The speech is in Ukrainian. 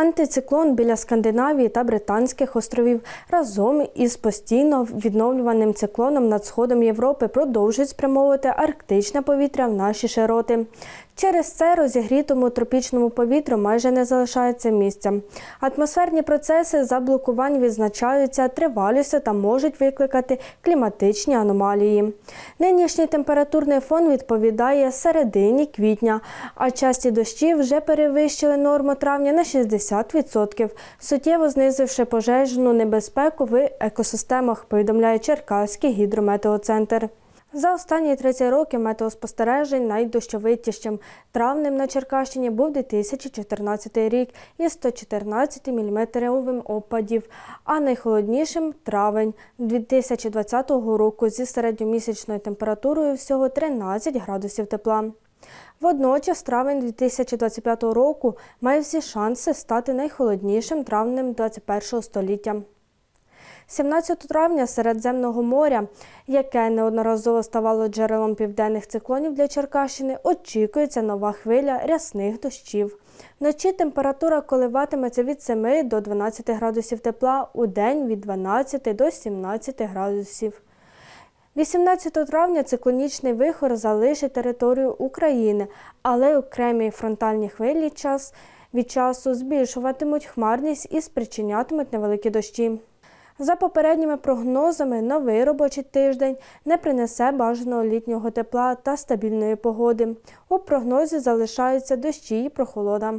Антициклон біля Скандинавії та Британських островів разом із постійно відновлюваним циклоном над сходом Європи продовжують спрямовувати арктичне повітря в наші широти. Через це розігрітому тропічному повітрю майже не залишається місця. Атмосферні процеси заблокувань відзначаються тривалістю та можуть викликати кліматичні аномалії. Нинішній температурний фон відповідає середині квітня, а часті дощі вже перевищили норму травня на 60%, суттєво знизивши пожежну небезпеку в екосистемах, повідомляє Черкаський гідрометеоцентр. За останні 30 років метеоспостережень найдощовитішим травнем на Черкащині був 2014 рік із 114 мм опадів, а найхолоднішим травень 2020 року зі середньомісячною температурою всього 13 градусів тепла. Водночас травень 2025 року має всі шанси стати найхолоднішим травнем 21 століття. 17 травня Середземного моря, яке неодноразово ставало джерелом південних циклонів для Черкащини, очікується нова хвиля рясних дощів. Вночі температура коливатиметься від 7 до 12 градусів тепла, у день від 12 до 17 градусів. 18 травня циклонічний вихор залишить територію України, але окремі фронтальні хвилі час від часу збільшуватимуть хмарність і спричинятимуть невеликі дощі. За попередніми прогнозами, новий робочий тиждень не принесе бажаного літнього тепла та стабільної погоди. У прогнозі залишаються дощі і прохолода.